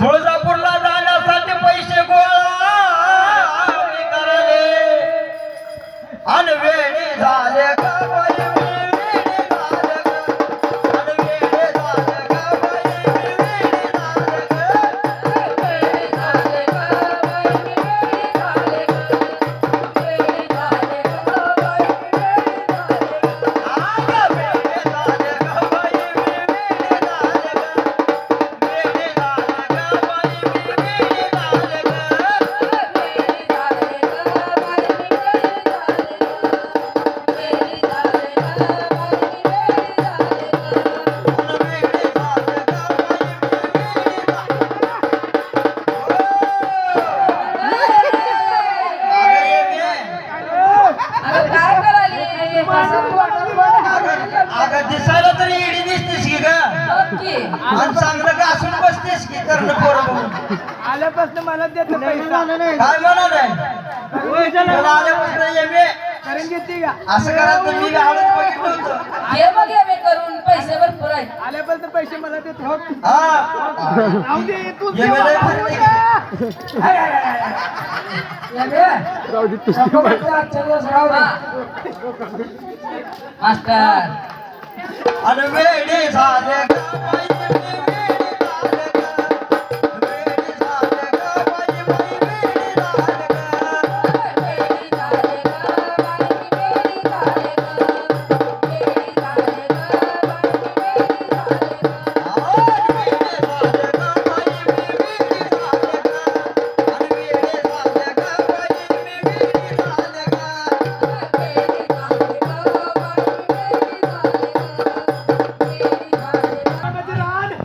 तुळजापूरला जाण्यासाठी पैसे गोळा कराले अनवेळी झाले. आणि चांगलं घासून बसतेस की करणं पोरं आल्यापासून मला देत पैसा. काय म्हणालाय? मला आल्यापासून एम करून घेते का? असं करा तर मी बघितलं होतं हे करून पैसे भरपूर आहेत. आल्यापासून पैसे मला देत हो हा. राहू दे तू. का? मास्टर आणि वेडे झाले.